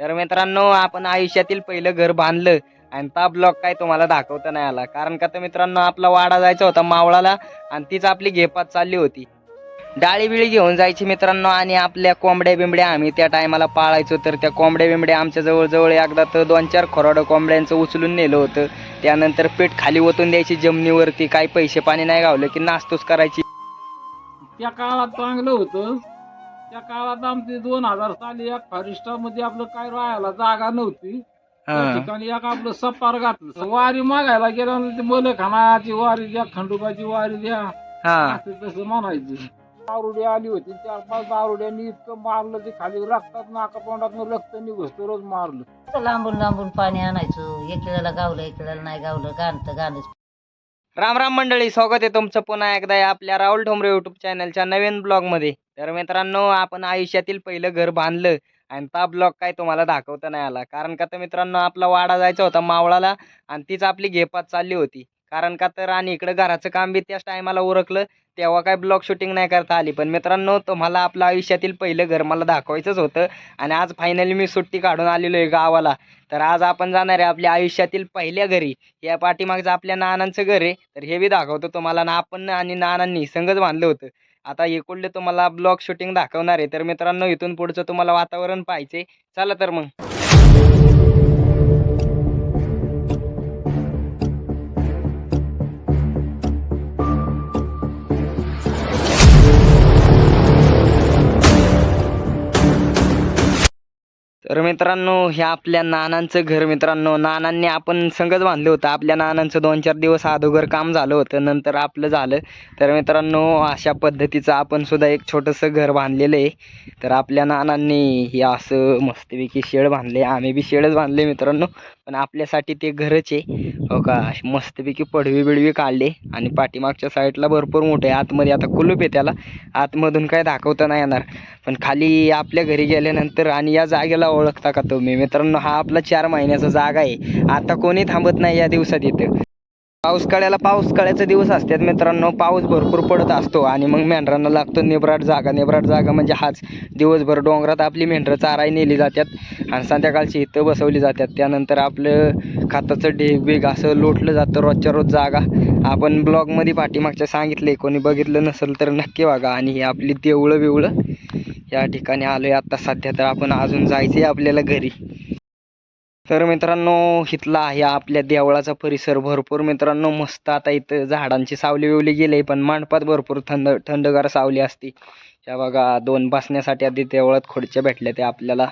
तर मित्रांनो आपण आयुष्यातील पहिलं घर बांधलं आणि ता ब्लॉक काय तुम्हाला दाखवता नाही आला. कारण का तर मित्रांनो आपला वाडा जायचा होता मावळाला आणि तीच आपली घेपात चालली होती. डाळी बिळी घेऊन जायची मित्रांनो आणि आपल्या कोंबड्या बिंबड्या आम्ही त्या टायमाला पाळायचो. तर त्या कोंबड्या बिंबड्या आमच्या जवळजवळ एकदा तर दोन चार खोराडं कोंबड्यांचं उचलून नेलं होतं. त्यानंतर पेट खाली ओतून द्यायची जमिनीवरती काही पैसे पाणी नाही गावलं की नास्तूस करायची. त्या काळात चांगलं होतं. त्या काळात आमचे दोन हजार साली एक फॉरेस्टा मध्ये आपलं काय राहायला जागा नव्हती. त्या हा. ठिकाणी एक आपलं सपार घातलं. वारी मागायला गेल्यावर ते मले खानाची वारी द्या खंडोबाची वारी द्या. हा. असं तसं म्हणायचं. दारुडी आली होती चार पाच दारुड्यांनी इतकं मारलं ते खाली रक्तात नाका तोंडात रक्त निघतो रोज मारलं. लांबून लांबून पाणी आणायचो एकेळेला गावलं एकेळेला नाही गावलं गाणतं गाणं राम राम मंडळी स्वागत आहे तुमचं पुन्हा एकदा आपल्या राहुल ठोंबरे युट्यूब चॅनलच्या नवीन ब्लॉगमध्ये तर मित्रांनो आपण आयुष्यातील पहिलं घर बांधलं आणि ता ब्लॉग काय तुम्हाला दाखवता नाही आला. कारण का तर मित्रांनो आपला वाडा जायचा होता मावळाला आणि तीच आपली घेपात चालली होती. कारण का तर आणि इकडं घराचं काम बी त्याच टायमाला उरकलं. तेव्हा काय ब्लॉग शूटिंग नाही करता आली. पण मित्रांनो तुम्हाला आपलं आयुष्यातील पहिलं घर मला दाखवायचंच होतं. आणि आज फायनली मी सुट्टी काढून आलेलो आहे गावाला. तर आज आपण जाणार आहे आपल्या आयुष्यातील पहिल्या घरी. या पाठीमागचं आपल्या नानांचं घर आहे. तर हे बी दाखवतो तुम्हाला. ना आपण आणि नानांनी संगच बांधलं होतं. आता इकडले तुम्हाला ब्लॉग शूटिंग दाखवणार आहे. तर मित्रांनो इथून पुढचं तुम्हाला वातावरण पाहिजे चला तर मग. तर मित्रांनो हे आपल्या नानांचं घर मित्रांनो. नानांनी आपण संगच बांधलं होतं. आपल्या नानांचं दोन चार दिवस अगोदर काम झालं होतं. नंतर आपलं झालं. तर मित्रांनो अशा पद्धतीचं आपण सुद्धा एक छोटंसं घर बांधलेलं आहे. तर आपल्या नानांनी हे असं मस्तपैकी शेड बांधले. आम्ही बी शेडच बांधले मित्रांनो. पण आपल्यासाठी ते घरच आहे. हो का? मस्तपैकी पडवी बिडवी काढले आणि पाठीमागच्या साईडला भरपूर मोठे आहे. आतमध्ये आता कुलूप आहे त्याला. आतमधून काय दाखवता नाही येणार. पण खाली आपल्या घरी गेल्यानंतर आणि या जागेला ओळखता का तुम्ही? मित्रांनो हा आपला चार महिन्याचा जागा आहे. आता कोणी थांबत नाही या दिवसात येतं पावसाळ्याला पावसाळ्याचे पाऊस दिवस असतात मित्रांनो. पाऊस भरपूर पडत असतो आणि मग मेंढरांना लागतो निबराट जागा. निबराट जागा म्हणजे हाच. दिवसभर डोंगरात आपली मेंढरं चाराई नेली जातात आणि संध्याकाळची इथं बसवली जातात. त्यानंतर आपलं खताचं ढेग बिग असं लोटलं जातं रोजच्या रोज जागा. आपण ब्लॉगमध्ये पाठीमागच्या सांगितले कोणी बघितलं नसेल तर नक्की बघा. आणि ही आपली देवळं बिवळं या ठिकाणी आलोय. आता सध्या तर आपण अजून जायचंय आपल्याला घरी. तर मित्रांनो इथला आहे आपल्या देवळाचा परिसर. भरपूर मित्रांनो मस्त आता इथं झाडांची सावली विवली गेली पण मांडपात भरपूर थंड थंडगार सावली असते. त्या बघा दोन बसण्यासाठी आधी देवळात खुर्च्या भेटल्या त्या आपल्याला.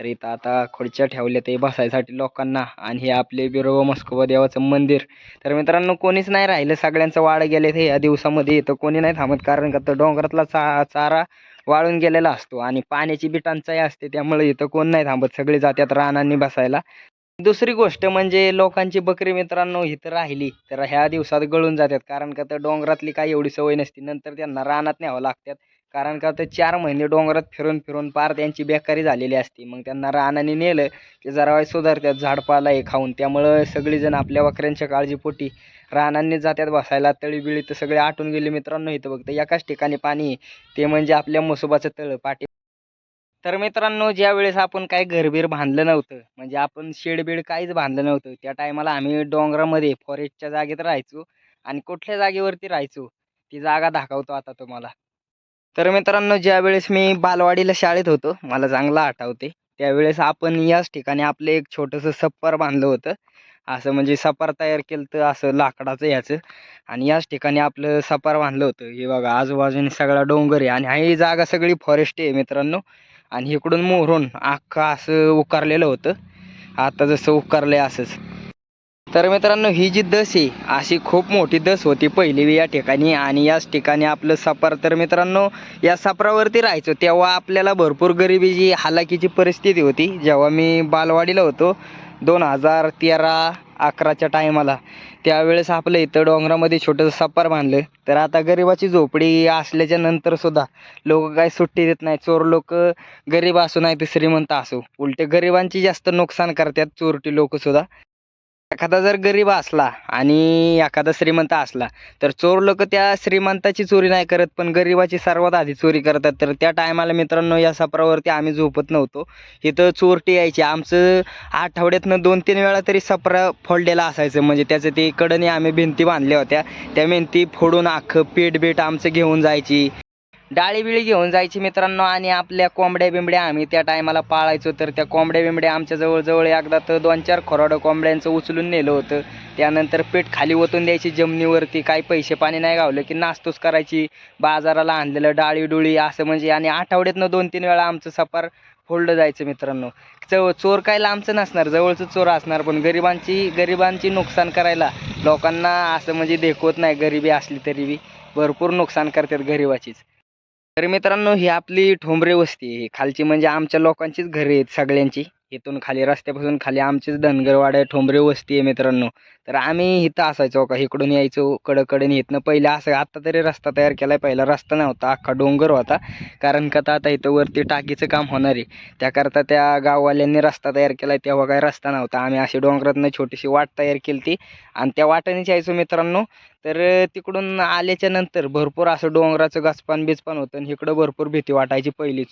तर इथं आता खुर्च्या ठेवल्या ते बसायसाठी लोकांना. आणि हे आपले बिरोबा मस्कोबा देवाचं मंदिर. तर मित्रांनो कोणीच नाही राहिलं. सगळ्यांचं वाढ गेले ते या दिवसामध्ये. इथं कोणी नाही थांबत. कारण का तर डोंगरातला चा चारा वाळून गेलेला असतो आणि पाण्याची बी टंचाई असते त्यामुळे इथं कोण नाही थांबत. सगळे जातात रानांनी बसायला. दुसरी गोष्ट म्हणजे लोकांची बकरी मित्रांनो इथं राहिली तर ह्या दिवसात गळून जातात कारण का तर डोंगरातली काही एवढी सवय नसती. नंतर त्यांना रानात न्यावं लागतात कारण का तर चार महिने डोंगरात फिरून फिरून पार त्यांची बेकारी झालेली असते. मग त्यांना रानाने नेलं की जरा वेळ सुधारतात झाडपाला हे खाऊन. त्यामुळं सगळीजण आपल्या बकऱ्यांच्या काळजीपोटी रानांनी जातात बसायला तळी बिळी तर सगळे आटून गेले मित्रांनो इथं बघतं एकाच ठिकाणी पाणी आहे. ते म्हणजे आपल्या मसोबाचं तळ पाठी तर मित्रांनो ज्या वेळेस आपण काय घरबीर बांधलं नव्हतं म्हणजे आपण शेडबीड काहीच बांधलं नव्हतं त्या टायमाला आम्ही डोंगरामध्ये फॉरेस्टच्या जागेत राहायचो आणि कुठल्या जागेवरती राहायचो ती जागा दाखवतो आता तुम्हाला. तर मित्रांनो ज्या वेळेस मी बालवाडीला शाळेत होतो मला चांगलं आठवते. त्यावेळेस आपण याच ठिकाणी आपलं एक छोटंसं सप्पर बांधलं होतं. असं म्हणजे सपार तयार केलं तर असं लाकडाचं याचं. आणि याच ठिकाणी आपलं सपार बांधलं होतं. हे बघा आजूबाजूने सगळा डोंगर आहे. आणि ही जागा सगळी फॉरेस्ट आहे मित्रांनो. आणि इकडून मोहरून अख्खं असं उकारलेलं होतं. आता जसं उकारलं आहे असंच. तर मित्रांनो ही जी दस आहे अशी खूप मोठी दस होती पहिली बी या ठिकाणी. आणि याच ठिकाणी आपलं सफर तर मित्रांनो या सापरावरती राहायचो. तेव्हा आपल्याला भरपूर गरिबीची हालाकीची परिस्थिती होती. जेव्हा मी बालवाडीला होतो दोन हजार तेरा अकराच्या टायमाला त्यावेळेस आपलं इथं डोंगरामध्ये छोटंसं सापार बांधलं. तर आता गरिबाची झोपडी असल्याच्या नंतरसुद्धा लोक काय सुट्टी देत नाही चोर लोक गरीब असो नाही तर श्रीमंत असो. उलटे गरिबांची जास्त नुकसान करतात चोरटी लोकसुद्धा एखादा जर गरीब असला आणि एखादा श्रीमंत असला तर चोर लोक त्या श्रीमंताची चोरी नाही करत पण गरिबाची सर्वात आधी चोरी करतात. तर त्या टायमाला मित्रांनो या सपरावरती आम्ही झोपत नव्हतो. इथं चोरटी यायची. आमचं आठवड्यातनं दोन तीन वेळा तरी सपरा फोडलेला असायचं. म्हणजे त्याचं ते कडनी आम्ही भिंती बांधल्या होत्या. त्या भिंती फोडून आखं पीठ बेट आमचं घेऊन जायची. डाळी बिळी घेऊन जायची मित्रांनो आणि आपल्या कोंबड्या बिंबड्या आम्ही त्या टायमाला पाळायचो तर त्या कोंबड्या बिंबड्या आमच्या जवळजवळ एकदा तर दोन चार खोराडं कोंबड्यांचं उचलून नेलं होतं. त्यानंतर पीठ खाली ओतून द्यायची जमिनीवरती काही पैसे पाणी नाही गावलं की नास्तूस करायची. बाजाराला आणलेलं डाळी डुळी असं म्हणजे आणि आठवड्यातनं दोन तीन वेळा आमचं सफर फोल्ड जायचं मित्रांनो. चव चोर काय लांबचं नसणार जवळचं चोर असणार पण गरिबांची गरिबांची नुकसान करायला लोकांना असं म्हणजे देखवत नाही गरिबी असली तरी बी. भरपूर नुकसान करतात गरिबाचीच. तर मित्रांनो ही आपली ठोंबरे वस्ती आहे. खालची म्हणजे आमच्या लोकांचीच घरे आहेत सगळ्यांची. इथून खाली रस्त्यापासून खाली आमचेच धनगरवाडा ठोंबरे वस्ती आहे मित्रांनो. तर आम्ही इथं असायचो का इकडून यायचो कडकडून इथनं. पहिलं असं आत्ता तरी रस्ता तयार केला आहे पहिला रस्ता नव्हता अख्खा डोंगर होता. कारण का तर आता इथं वरती टाकीचं काम होणार आहे. त्याकरता त्या गाववाल्यांनी रस्ता तयार केला आहे तेव्हा काही रस्ता नव्हता. आम्ही अशी डोंगरातनं छोटीशी वाट तयार केली ती आणि त्या वाटेनेच यायचो मित्रांनो. तर तिकडून आल्याच्यानंतर भरपूर असं डोंगराचं गचपान बिचपान होतं. आणि इकडं भरपूर भीती वाटायची पहिलीच.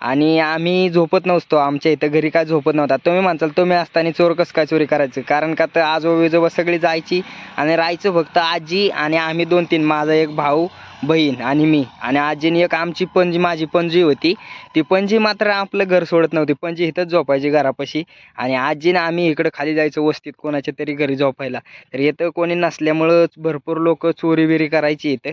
आणि आम्ही झोपत नसतो आमच्या इथं घरी काय झोप झोपत नव्हता. तुम्ही म्हणसाल तुम्ही असताना चोर कसं काय चोरी करायचं? कारण का तर आजोबा विजोबा सगळी जायची आणि राहायचं फक्त आजी आणि आम्ही दोन तीन माझा एक भाऊ बहीण आणि मी. आणि आजीने एक आमची पणजी माझी पणजी होती. ती पणजी मात्र आपलं घर सोडत नव्हती. पणजी इथंच झोपायची घरापाशी. आणि आजीनं आम्ही इकडं खाली जायचो वस्तीत कोणाच्या तरी घरी झोपायला. तर इथं कोणी नसल्यामुळं भरपूर लोक चोरी बिरी करायची इथं.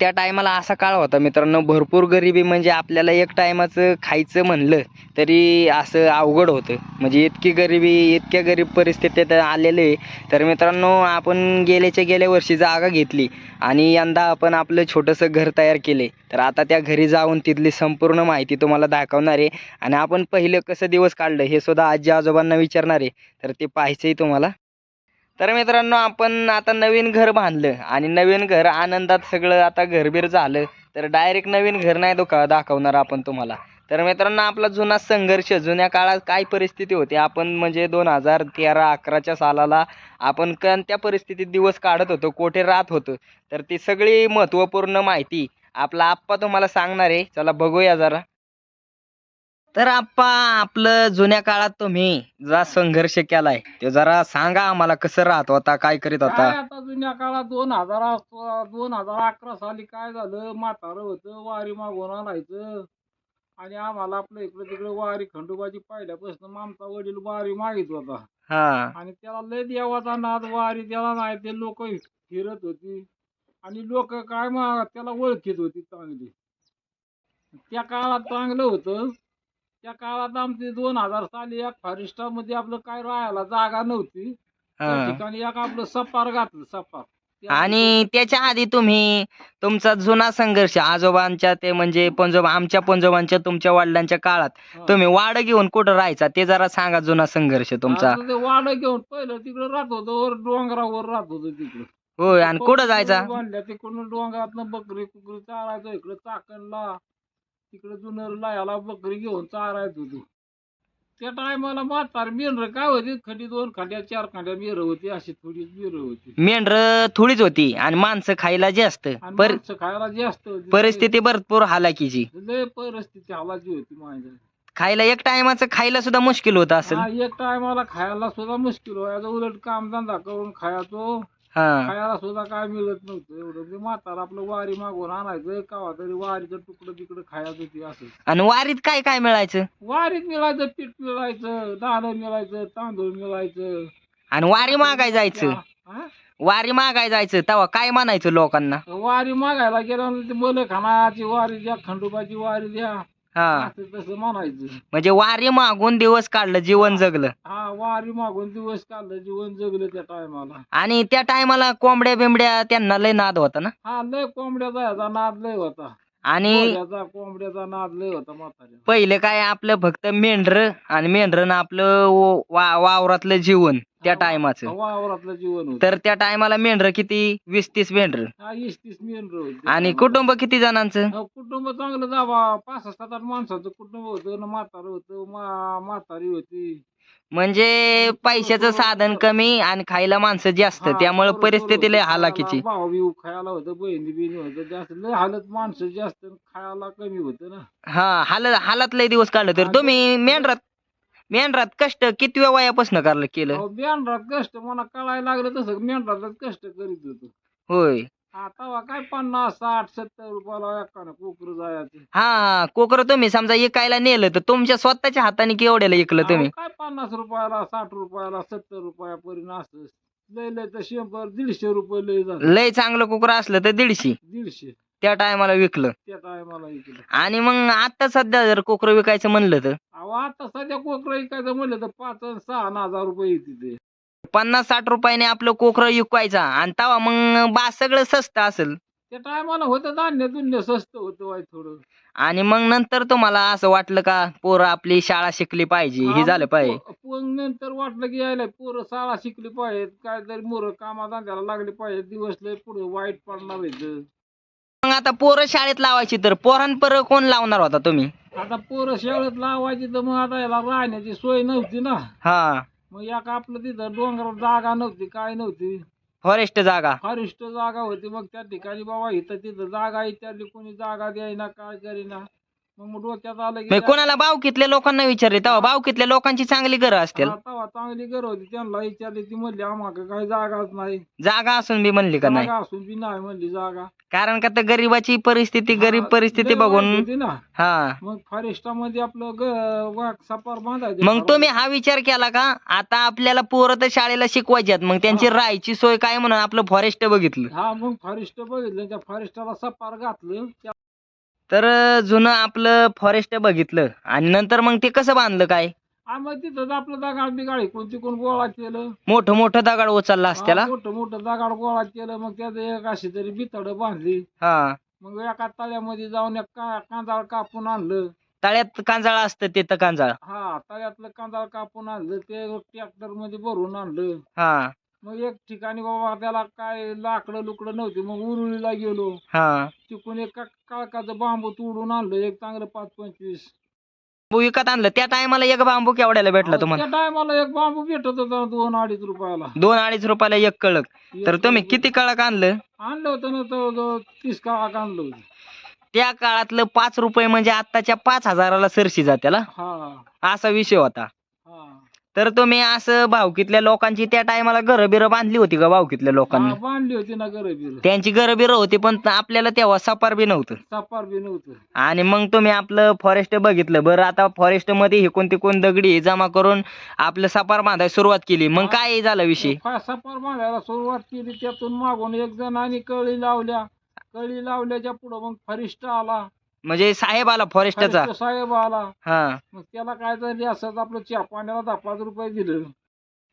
त्या टायमाला असा काळ होता मित्रांनो भरपूर गरिबी म्हणजे आपल्याला एक टायमाचं खायचं म्हणलं तरी असं अवघड होतं. म्हणजे इतकी गरिबी इतक्या गरीब परिस्थितीत आलेले तर मित्रांनो आपण गेल्याच्या गेल्या वर्षी जागा घेतली आणि यंदा आपण आपलं छोटंसं घर तयार केले. तर आता त्या घरी जाऊन तिथली संपूर्ण माहिती तुम्हाला दाखवणार आहे. आणि आपण पहिलं कसं दिवस काढलं हे सुद्धा आजी आजोबांना विचारणार आहे. तर ते पाहायचंही तुम्हाला. तर मित्रांनो आपण आता नवीन घर बांधलं आणि नवीन घर आनंदात सगळं आता घरबीर झालं. तर डायरेक्ट नवीन घर नाही दोका दाखवणार आपण तुम्हाला. तर मित्रांनो आपला जुना संघर्ष जुन्या काळात काय परिस्थिती होती? आपण म्हणजे दोन हजार तेरा अकराच्या सालाला आपण कोणत्या परिस्थितीत दिवस काढत होतो कोठे राहत होतो? तर ती सगळी महत्त्वपूर्ण माहिती आपला आप्पा तुम्हाला सांगणार आहे. चला बघूया जरा. तर आप्पा आपलं जुन्या काळात तुम्ही जा संघर्ष केलाय. ते जरा सांगा आम्हाला कसं राहत होता काय करीत काय होता आता जुन्या काळात दोन हजार दोन हजार अकरा साली काय झालं? म्हातारं होतं वारी मागून आणायचं. आणि आम्हाला आपलं इकडे तिकडे वारी खंडोबाची पहिल्यापासून आमचा वडील वारी मागित होता. हा. आणि त्याला लय देवाचा नाद वारी त्याला नाही ते लोक फिरत होती. आणि लोक काय मग त्याला ओळखीत होती चांगली. त्या काळात चांगलं होतं. त्या काळात आमची दोन हजार साली एक फॉरेस्टा मध्ये आपलं काय राहायला जागा नव्हती. त्या हा. ठिकाणी एक आपलं सपार घातलं सपार. त्या- आणि त्याच्या आधी तुम्ही तुमचा जुना संघर्ष आजोबांच्या ते म्हणजे पंजोबा आमच्या पंजोबांच्या तुमच्या वडिलांच्या काळात हा. तुम्ही वाड घेऊन कुठं राहायचा? ते जरा सांगा जुना संघर्ष तुमचा. आता ते वाडं घेऊन पहिलं तिकडं राहत होतो वर डोंगरावर राहत होतो तिकडं. होय आणि कुठं जायचा? बांधल्या तिकडून डोंगरातनं बकरी कुकरी चारायचो इकडं चाकणला. तिकडे जुनरला याला बकरी घेऊन चारायचो होतो. त्या टायमाला म्हातार मेंढर काय होती? खडी दोन खांड्या चार खांड्या मेर होती. अशी थोडी मेर होती. मेंढर थोडीच होती आणि माणसं खायला जास्त. आणि पर माणसं खायला जास्त होती. परिस्थिती भरपूर हालाकीची लय परिस्थिती हवाची होती माझ्या. खायला एक टायमाचं खायला सुद्धा मुश्किल होत असेल. हा, एक टायमाला खायला सुद्धा मुश्किल व्हायचं उलट काम धंदा करून खायचो. हा. खायला सुद्धा काय मिळत नव्हतं एवढं. ते म्हातारा आपलं वारी मागून आणायचं कवा तरी वारीचं तुकडं तिकडं खायचं होती असं. आणि वारीत काय काय मिळायचं? वारीत मिळायचं पीठ मिळायचं दाणं मिळायचं तांदूळ मिळायचं. आणि वारी मागाय जायचं? हा? वारी मागाय जायचं तेव्हा काय म्हणायचं लोकांना? वारी मागायला गेल्यावर ते बोल खानाची वारी द्या खंडोबाची वारी द्या. हा. असं तसं म्हणायचं. म्हणजे वारी मागून दिवस काढलं जीवन जगलं. हा वारी मागून दिवस काढलं जीवन जगलं त्या टायमाला. आणि त्या टायमाला कोंबड्या बिंबड्या त्यांना लय नाद होता ना? हा लय कोंबड्याचा ह्याचा नाद लय होता. आणि कोंबड्याचा नाद लय होता म्हाताऱ्या पहिले काय आपलं फक्त मेंढर आणि मेंढरनं आपलं व- वा- वावरातलं जीवन. त्या टायमाचं. वावरातलं जीवन होतं. तर त्या टायमाला मेंढर किती? वीस तीस मेंढर. वीस तीस मेंढर होते. आणि कुटुंब किती जणांचं? अहो, कुटुंब चांगलं दाबा पाच सात आठ माणसाचं कुटुंब होतं ना म्हातारं होतं मा- म्हातारी होती. म्हणजे पैशाचं साधन कमी आणि खायला माणसं जास्त. हा, त्यामुळे बरोबर परिस्थिती लय. हालाकीची. खायला भाऊ बिऊ खायला होतं बहिणी बिहिणी होतं जास्त. लय हालत माणसं जास्त आणि खायला कमी होतं ना. हा हाल हालात लय दिवस काढलं तर. तुम्ही मेंढरात मेंढरात कष्ट कितव्या वयापासून करलं केलं? मेंढरात कष्ट मला कळायला लागलं तसं मेंढरात कष्ट करीत होतो. होय. आता काय पन्नास साठ सत्तर रुपयाला एकानं कोकर जायचं. हा कोकर तुम्ही समजा इकायला नेलं तर तुमच्या स्वतःच्या हाताने केवढ्याला इकलं तुम्ही? काय पन्नास रुपयाला साठ रुपयाला सत्तर रुपयापर्यंत असं. लय लय तर शंभर दीडशे रुपये लय लय चांगलं कुकर असलं तर दीडशे. दीडशे. त्या टायमाला विकलं. त्या टायमाला इकडे आणि मग आता सध्या जर कोकर विकायचं म्हणलं तर? अहो आता सध्या कोकर ऐकायचं म्हणलं तर पाच सहा हजार रुपये येते ते. पन्नास साठ रुपयाने आपलं कोकर विकायचा आणि तवा मग बा सगळं स्वस्त असेल. त्या टायमाला होतं धान्य दुन्य स्वस्त होतं वाय थोडं. आणि मग नंतर तुम्हाला असं वाटलं का पोरं आपली शाळा शिकली पाहिजे हे झालं पाहिजे? पो- नंतर वाटलं की यायला पोरं शाळा शिकली पाहिजेत काहीतरी मोरं कामाधंद्याला लागले पाहिजे दिवस लय पुढे वाईट पडणार आहेत. मग आता पोरं शाळेत लावायची तर पोरांपर कोण लावणार होता तुम्ही? आता पोरं शाळेत लावायची तर मग आता याला राहण्याची सोय नव्हती ना. हा. मग एक आपलं तिथं डोंगरावर जागा नव्हती काय नव्हती. फॉरेस्ट जागा. फारिष्ट जागा होती मग त्या ठिकाणी बाबा इथं तिथं जागा इत्यादी कोणी जागा द्यायना काय करीना. मग मग डोक्यात आलं की मग कोणाला बावकीतल्या लोकांना विचारले तेव्हा बावकीतल्या लोकांची चांगली घरं असतील चांगली घर होती. त्यांना विचारली ती म्हणली आम्हाला काही जागाच नाही. जागा असून बी म्हणली का नाही? जागा असून बी नाही म्हणली जागा. कारण का तर गरीबाची परिस्थिती गरीब हा, परिस्थिती बघून. होती ना. हा. मग फॉरेस्टामध्ये आपलं ग- वाघ सपार बांधायचे. मग तुम्ही हा विचार केला का? आता आपल्याला पोरं तर शाळेला शिकवायच्यात मग त्यांची राहायची सोय काय म्हणून आपलं फॉरेस्ट बघितलं? हा मग फॉरेस्ट बघितलं. त्या फॉरेस्टाला सपार घातलं. त्या- तर जुनं आपलं फॉरेस्ट बघितलं. आणि नंतर मग ते कसं बांधलं काय? हा, मग तिथं आपलं दगाड बिगाड इकडून तिकडून गोळा केलं? मोठं मोठं दगड उचलला असं त्याला? हा, मोठं मोठं दगाड गोळा केलं. मग त्याचं एक अशी तरी बितड बांधली. हा. मग एका तळ्यामध्ये जाऊन एक का कांदाळ कापून आणलं. तळ्यात कांजाळ असतं तिथं कांजाळ. हा तळ्यातलं कांदाळ कापून आणलं. ते ट्रॅक्टरमध्ये भरून आणलं. हा. मग एक ठिकाणी बाबा त्याला काय लाकडं लुकडं नव्हती मग उरुळीला गेलो. हा. तिकून एक काळकाचं बांबू तोडून आणलं एक चांगलं पाच पंचवीस. बांबू विकत आणलं. त्या टायमाला एक बांबू केवढ्याला भेटला तुम्हाला? त्या टायमाला एक बांबू भेटत होता दोन अडीच रुपयाला. दोन अडीच रुपयाला एक कळक. तर तुम्ही किती कळक आणलं? आणलं होतं ना जवळजवळ तीस काळाक आणलं होतं. त्या काळातलं पाच रुपये म्हणजे आत्ताच्या पाच हजाराला सरशी जात्याला? हा. असा विषय होता. तर तुम्ही असं भावकीतल्या लोकांची त्या टायमाला घरं बिरं बांधली होती का भावकीतल्या लोकांनी? हा, बांधली होती ना गरबीर त्यांची घरं बिरं होती पण आपल्याला तेव्हा सपार बी नव्हतं. सापार बी नव्हतं. आणि मग तुम्ही आपलं फॉरेस्ट बघितलं. बरं आता फॉरेस्टमध्ये हिकून तिकून दगडी जमा करून आपलं सपार बांधायला सुरुवात केली. मग काय झाला विषय? फा- सापार बांधायला सुरुवात केली. त्यातून मागून एक जणांनी कळी लावल्या. कळी लावल्याच्या पुढं मग फरिष्ट आला. म्हणजे साहेब आला फॉरेस्टचा साहेब आला. हा. मग त्याला काय तरी असंच आपलं चहा पाण्याला दहा पाच रुपये दिलं.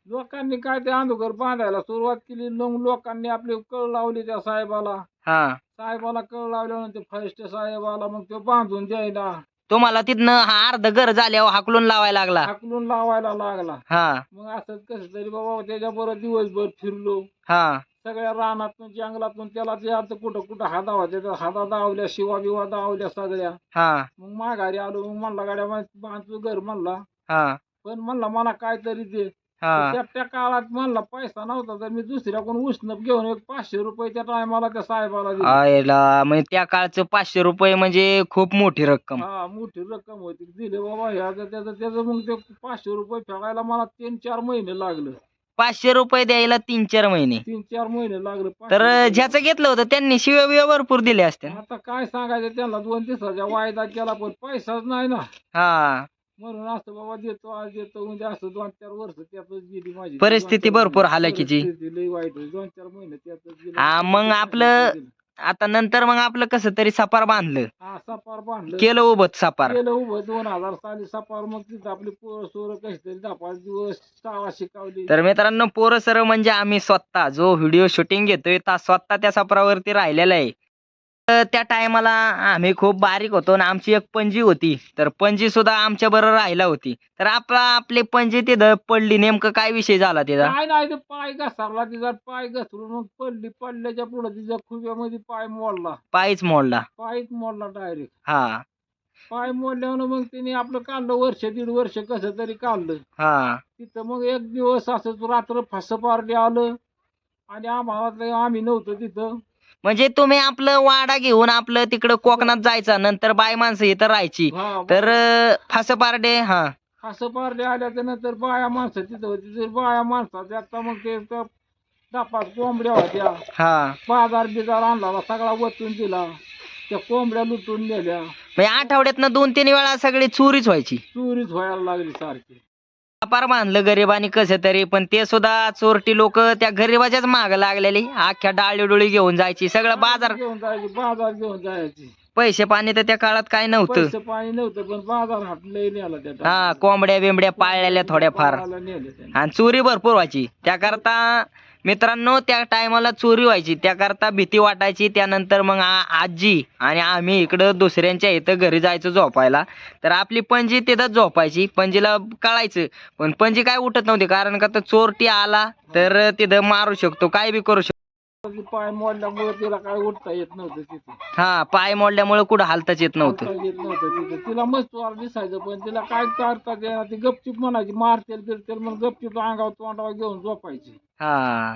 लोकांनी काय ते अंधुकर बांधायला सुरुवात केली. मग लोकांनी आपली कळ लावली त्या साहेबाला. हा. साहेबाला कळ लावल्यानंतर फरिष्ट साहेब आला. मग तो बांधून द्यायला. तुम्हाला तिथनं हा अर्ध घर झाल्यावर हाकलून लावायला लागला. हाकलून लावायला लागला. हा. मग असंच कसं तरी बाबा त्याच्याबरोबर दिवसभर फिरलो. हा. सगळ्या रानातून जंगलातून त्याला ते आता कुठं कुठं हादा होत्या त्या हादा दावल्या शिवा बिवा दावल्या सगळ्या. हा. मग माघारी आलो मग म्हणला गाड्या बांधतो घर म्हणला. हा. पण म्हणला मला काहीतरी दे. हा. त्या त्या काळात म्हणला पैसा नव्हता तर मी दुसऱ्याकडून उष्णप घेऊन एक पाचशे रुपये त्या टायमाला त्या साहेबाला दिले. आयला म्हणजे त्या काळचं पाचशे रुपये म्हणजे खूप मोठी रक्कम. हा मोठी रक्कम होती. दिले बाबा ह्या त्याचं त्याचं मग ते पाचशे रुपये फेडायला मला तीन चार महिने लागलं. पाचशे रुपये द्यायला तीन चार महिने. तीन चार महिने लागले तर पाचशे ज्याचं घेतलं होतं त्यांनी शिव्या बिव्या भरपूर दिले असते आता काय सांगायचं त्यांना दोन दिवसाचा वायदा केला पण पैसाच नाही ना. हा. म्हणून असं बाबा देतो आज देतो म्हणजे असं दोन चार वर्ष त्यातच गेली माझी. परिस्थिती भरपूर हालाकीची. परिस्थिती लई वाईट होती. दोन चार महिने त्यातच गेले. हा, मग आपलं- आता नंतर मग आपलं कसं तरी सपार बांधलं. हा सपार बांधलं. केलं उभत सपार. गेलं उभं दोन हजार साली सपार मग तिथं आपली पोरं सोरं कशी तरी दहा पाच दिवस शाळा शिकवली. तर मित्रांनो पोरं सर म्हणजे आम्ही स्वतः. जो व्हिडिओ शूटिंग घेतोय ता स्वतः त्या सफरावरती राहिलेला आहे. त्या टायमाला आम्ही खूप बारीक होतो आणि आमची एक पणजी होती. तर पणजी सुद्धा आमच्या बरोबर राहिला होती. तर आपला आपली पणजी तिथं पडली. नेमकं काय विषय झाला तिचा काय नाही ते पाय घसरला तिचा पाय घसरून मग पडली. पडल्याच्या पुढे तिच्या खुब्यामध्ये पाय मोडला. पायच मोडला. पायच मोडला डायरेक्ट हा. पाय मोडल्यावर मग तिने आपलं काढलं. वर्ष दीड वर्ष कसं तरी काढलं. हा. तिथं मग एक दिवस असंच रात्र फस पारले आलं. आणि आम्हाला आम्ही नव्हतो तिथं. म्हणजे तुम्ही आपलं वाडा घेऊन आपलं तिकडं कोकणात जायचं नंतर बाय माणसं इथं राहायची. हा तर फास पारडे हा. असं पारले आल्याच्यानंतर बाया माणसं तिथं होती. तर बाया माणसाच्या आता मग ते तर तपास कोंबड्या होत्या. हा. बाजार बिजार आणला सगळा वचून दिला. त्या कोंबड्या लुटून नेल्या. म्हणजे आठवड्यातनं दोन तीन वेळा सगळी चोरीच व्हायची. चोरीच व्हायला लागली सारखी. व्यापार बांधलं गरिबांनी कसं तरी पण ते सुद्धा चोरटी लोक त्या गरिबाच्याच माग लागलेली. अख्ख्या डाळी डोळी घेऊन जायची सगळं बाजार घेऊन जायची बाजार घेऊन जायची. पैसे पाणी तर त्या काळात काय नव्हतं. पैसे पाणी नव्हतं पण बाजार हाट लय नेला त्या हा कोंबड्या बिंबड्या पाळलेल्या थोड्याफार. नेलं त्याने. आणि चोरी भरपूर व्हायची. त्याकरता मित्रांनो त्या टायमाला चोरी व्हायची त्याकरता भीती वाटायची. त्यानंतर मग आजी आणि आम्ही इकडं दुसऱ्यांच्या इथं घरी जायचो झोपायला. तर आपली पणजी तिथंच झोपायची. पणजीला कळायचं. पण पणजी काय उठत नव्हती कारण का तर चोरटी आला तर तिथं मारू शकतो. काय बी करू शकतो. पाय मोडल्यामुळे तिला काय उठता येत नव्हतं तिथं. हा पाय मोडल्यामुळे कुठं हालताच येत नव्हतं. उठता येत नव्हतं तिथं. तिला मस्त वार दिसायचं पण तिला काय करता येणार ती गपचूप म्हणायची मारतेल बिरतेल मग गपचूप अंगावर तोंडावर घेऊन झोपायची. हा.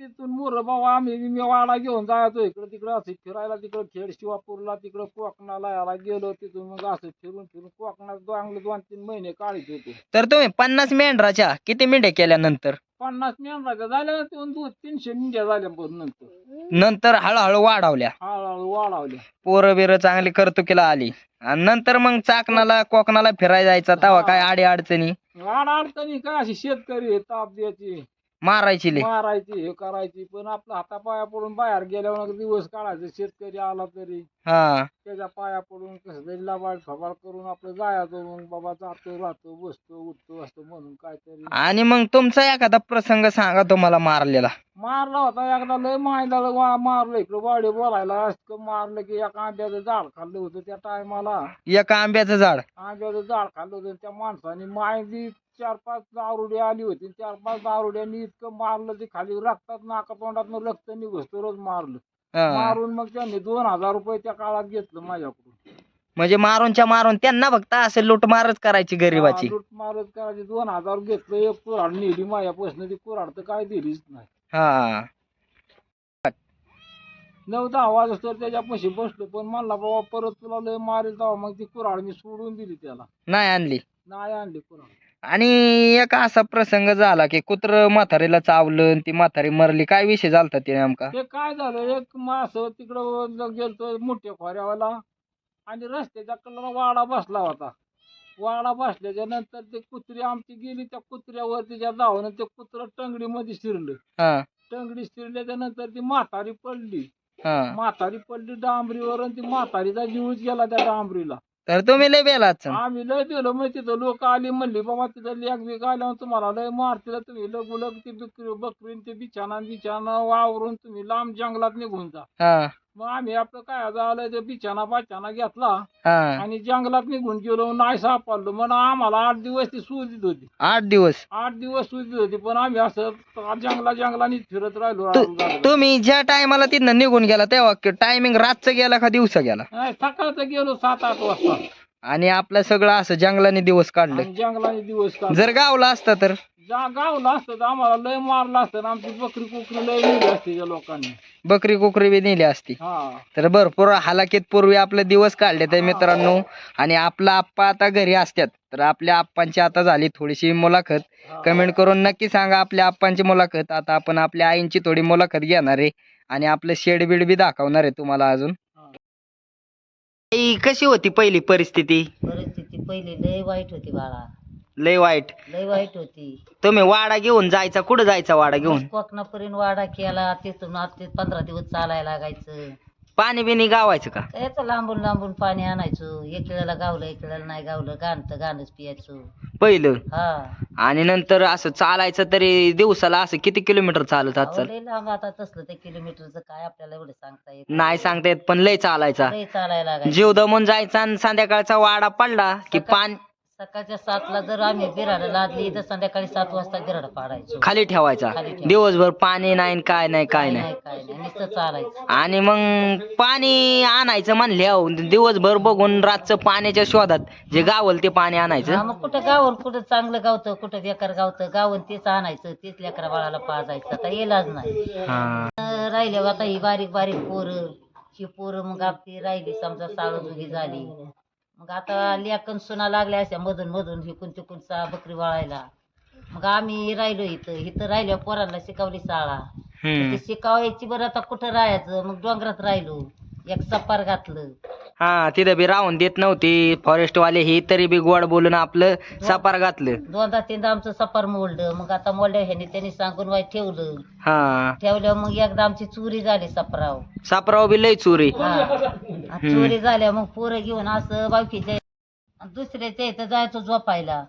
तिथून मोर बाबा आम्ही मी वाडा घेऊन जायचो. इकडं तिकडं असं फिरायला तिकडं खेड शिवापूरला तिकडं कोकणाला याला गेलो तिथून मग असं फिरून फिरून कोकणात चांगले दोन तीन महिने काढत होतो. तर तुम्ही पन्नास मेंढराच्या किती मेंढ्या केल्यानंतर? पन्नास मेंढराच्या झाल्या तिथून दोन तीनशे मिंड्या झाल्या पण नंतर. नंतर हळूहळू वाढवल्या. हळूहळू वाढवल्या. पोरं बिरं चांगली करतुकीला आली. आणि नंतर मग चाकणाला कोकणाला फिरायला जायचा तवा काय आडी अडचणी? आड अडचणी काय अशी? शेतकरी आहे, ताप द्यायची. मारायची ले मारायची हे करायची पण आपला हातापाया पडून बाहेर गेल्यावर दिवस काढायचं शेतकरी आला तरी. हा. त्याच्या पाया पडून कसं तरी लबाड फबाड करून आपलं जायचं मग बाबा जातो राहतो बसतो उठतो असतो म्हणून काहीतरी. आणि मग तुमचा एखादा प्रसंग सांगा तुम्हाला मारलेला. मारला होता एकदा लय मायला वा मारलं इकडं वाडी बोलायला असं मारलं की एका आंब्याचं झाड खाल्लं होतं त्या टायमाला. एक आंब्याचं झाड. आंब्याचं झाड खाल्लं होतं त्या माणसाने मायली चार पाच दारुडी आली होती. चार पाच दारुड्यांनी इतकं मारलं ते खाली रक्तात नाका तोंडात रक्त निघतो रोज मारलं. मारून मग त्यांनी दोन हजार रुपये त्या काळात घेतलं माझ्याकडून. म्हणजे मारूनच्या मारून त्यांना फक्त असं लुटमारच करायची गरीबाची. लूट मारत करायची. दोन हजार घेतलं एक कुऱ्हाड नेली माझ्यापासून. ती कुऱ्हाड तर काय दिलीच नाही. हा. नऊ दहा वाजता त्याच्यापाशी बसलो. पण म्हणला बाबा परत तुला लय मारेल तेव्हा. मग ती कुऱ्हाड मी सोडून दिली त्याला. नाही आणली. नाही आणली कुऱ्हाड. आणि एक असा प्रसंग झाला की कुत्र म्हातारीला चावलं आणि ती म्हातारी मरली. काय विषय झालता ते नेमका? ते काय झालं? एक मास तिकडं गेलतो मोठ्या खोऱ्यावाला आणि रस्त्याच्या कडेला वाडा बसला होता. वाडा बसल्याच्या नंतर ते कुत्री आमची गेली. त्या कुत्र्यावर तिच्या धावून ते कुत्र टंगडीमध्ये शिरलं. हा. टंगडी शिरल्याच्या नंतर ती म्हातारी पडली. हा. म्हातारी पडली डांबरीवर आणि ती म्हातारीचा जीवच गेला त्या डांबरीला. तर तुम्ही लय बेलाच. आम्ही लय दिलं मग तिथं लोक आली म्हणली बाबा तिथं लेख बिक आल्यावर तुम्हाला लय मारतील. तुम्ही लग लग ती बिक्री बकरीन ते बिछाना बिछाना वावरून तुम्ही लांब जंगलात निघून जा. हा. मग आम्ही आपलं काय झालं ते बिछाना बाचाना घेतला हा. आणि जंगलात निघून गेलो नाही सापडलो. मग आम्हाला आठ दिवस ती सुजित होती. आठ दिवस? आठ दिवस सुजित होती. पण आम्ही असं जंगला जंगलाने फिरत राहिलो तु-. तुम्ही ज्या टायमाला तिथनं निघून गेला तेव्हा टायमिंग रातचं गेला का दिवसा गेला? नाही, सकाळचं गेलो सात आठ वाजता. आणि आपलं सगळं असं जंगलाने दिवस काढलं. आणि जंगलाने दिवस काढले. जर गावला असता तर? जा गावला असतं तर आम्हाला लय मारलं असतं आणि आमची बकरी कुकरी लय नेली असते त्या लोकांनी. बकरी कुकरी बी नेली असती. हा. तर भरपूर हालाकीत पूर्वी आपले दिवस काढले ते मित्रांनो. आणि आपला आप्पा आता घरी असतात तर आपल्या आप्पांची आता झाली थोडीशी मुलाखत. हा. कमेंट करून नक्की सांगा आपल्या आप्पांची मुलाखत. आता आपण आपल्या आईंची थोडी मुलाखत घेणार आहे. आणि आपलं शेड बीड बी दाखवणार आहे तुम्हाला अजून. हा. आई कशी होती पहिली परिस्थिती? परिस्थिती पहिली लय वाईट होती बाळा. लय वाईट. लय वाईट होती. तुम्ही वाडा घेऊन जायचा कुठं जायचा वाडा घेऊन? कोकणापर्यंत वाडा केला तिथून आता ते पंधरा दिवस चालायला लागायचं. पाणी बिनी गावायचं का? याचं लांबून लांबून पाणी आणायचो. एक वेळेला गावलं एक वेळेला नाही गावलं. गाणतं गाणंच पियायचो. पहिलं? हा. आणि नंतर असं चालायचं तरी दिवसाला असं किती किलोमीटर चालत अहो, चाल? लय लांब आता तसलं ते किलोमीटरचं काय आपल्याला एवढं सांगता येत नाही. सांगता येत पण लय चालायचा. लय चालायला लागायचं. जीव दमून जायचा आणि संध्याकाळचा वाडा पडला की सकाळ- पाणी सकाळच्या सातला जर आम्ही बिराड लादली तर संध्याकाळी सात वाजता बिराड पाडायचो. खाली ठेवायचा. खाली ठेवायचा. दिवसभर पाणी नाही काय नाही काय नाही काय नाही. नुसतं चालायचं. आणि मग पाणी आणायचं म्हणल्यावर दिवसभर बघून रातचं पाण्याच्या शोधात जे गावल ते पाणी हा आणायचं मग कुठं गावून कुठं चांगलं गावतं कुठं बेकार गावतं गावून तेच आणायचं तेच लेकरा बाळाला पाजायचं. आता येलाच नाही. हा. अं, राहिल्यावर आता ही बारीक बारीक पोरं ही पोरं मग आपली राहिली समजा साळजुगी झाली. मग आता लेकन सुना लागल्या अशा मधून मधून हिकून सा बकरी वाळायला. मग आम्ही राहिलो इथं. इथं राहिल्या पोरांना शिकवली शाळा. हम्म. ते शिकावायची बरं आता कुठं राहायचं? मग डोंगरात राहिलो. एक सपार घातलं. हा तिथं बी राहून देत नव्हती. फॉरेस्ट वाले ही तरी बी गोड बोलून आपलं सापार घातलं. दोनदा तीनदा आमचं सपार मोडलं. मग आता मोडल्या ह्याने त्यांनी सांगून वाईट ठेवलं. हा. ठेवल्यावर मग एकदा आमची चोरी झाली सपराव. सापराव बी लय चोरी. हा. चोरी झाल्या मग पोरं घेऊन असं बाकीच्या दुसऱ्याच्या इथं जायचो झोपायला.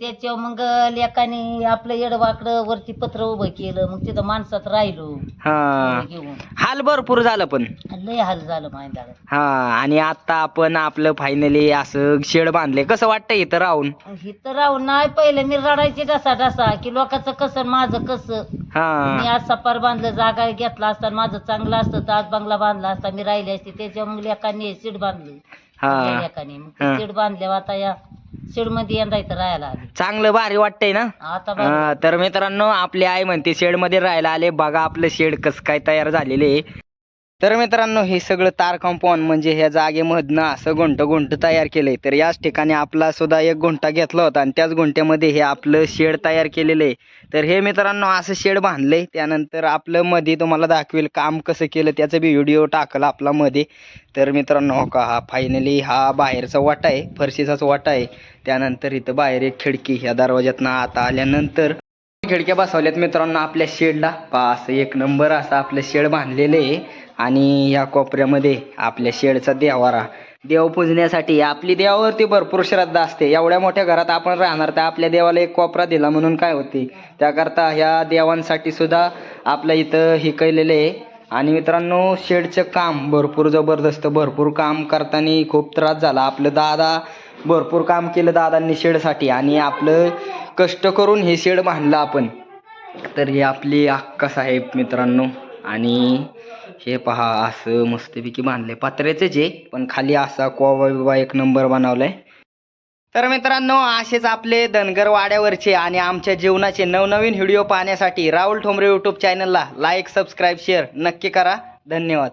त्याच्यावर मग लेकाने आपलं येडवाकडं वरती पत्र उभं केलं मग तिथं माणसात राहिलो. हा. घेऊन. हाल भरपूर झालं पण. लय हाल झालं माहिती हा आणि आता आपण आपलं फायनली असं शेड बांधले कसं वाटतंय इथं राहून? इथं राहून नाही पहिलं मी रडायची डसा डसा की लोकांचं कसं आणि माझं कसं? मी हा आज सपार बांधलं जागा घेतला असता आणि माझं चांगलं असतं तर आज बंगला बांधला असता मी राहिली असते. त्याच्या मग लेकांनी सीट बांधली. हा. लेकांनी. मग हा. सीट बांधल्यावर आता या सीटमध्ये यंदा इथं राहायला आली चांगलं भारी वाटतंय ना? आता बघ. हा, तर मित्रांनो आपली आई म्हणते शेडमध्ये राहायला आले बघा आपलं शेड कसं काय तयार झालेले आहे. तर मित्रांनो हे सगळं तार कंपाऊंड म्हणजे ह्या जागेमधनं असं गुंट गुंट तयार केलंय. तर याच ठिकाणी आपला सुद्धा एक गुंठा घेतला होता आणि त्याच गुंठ्यामध्ये हे आपलं शेड तयार केलेलं आहे. तर हे मित्रांनो असं शेड बांधलंय. त्यानंतर आपलं मध्ये तुम्हाला दाखवेल काम कसं केलं. त्याचं बी व्हिडिओ टाकला आपला मध्ये तर मित्रांनो हो का हा फायनली हा बाहेरचा वाटा आहे. फरशीचाच वाटा आहे. त्यानंतर इथं बाहेर एक खिडकी ह्या दरवाज्यातनं आता आल्यानंतर खिडक्या बसवल्यात मित्रांनो आपल्या शेडला. पा असं एक नंबर असं आपलं शेड बांधलेलं आहे. आणि ह्या कोपऱ्यामध्ये आपल्या शेडचा देवारा. देव पूजण्यासाठी आपली देवावरती भरपूर श्रद्धा असते. एवढ्या मोठ्या घरात आपण राहणार तर आपल्या देवाला एक कोपरा दिला म्हणून काय होते? त्याकरता ह्या देवांसाठी सुद्धा आपल्या इथं हे केलेलं आहे. आणि मित्रांनो शेडचं काम भरपूर जबरदस्त भरपूर काम करताना खूप त्रास झाला. आपलं दादा भरपूर काम केलं दादांनी शेडसाठी आणि आपलं कष्ट करून हे शेड बांधलं आपण. तर हे आपली अक्का साहेब मित्रांनो आणि हे पहा असं मस्तपैकी बांधले पात्र्याचेच आहे पण खाली असा कोवा बिवा एक नंबर बनवलाय. तर मित्रांनो असेच आपले धनगर वाड्यावरचे आणि आमच्या जीवनाचे नवनवीन व्हिडिओ पाहण्यासाठी राहुल ठोंबरे यूट्यूब चॅनलला लाईक सबस्क्राईब शेअर नक्की करा. धन्यवाद.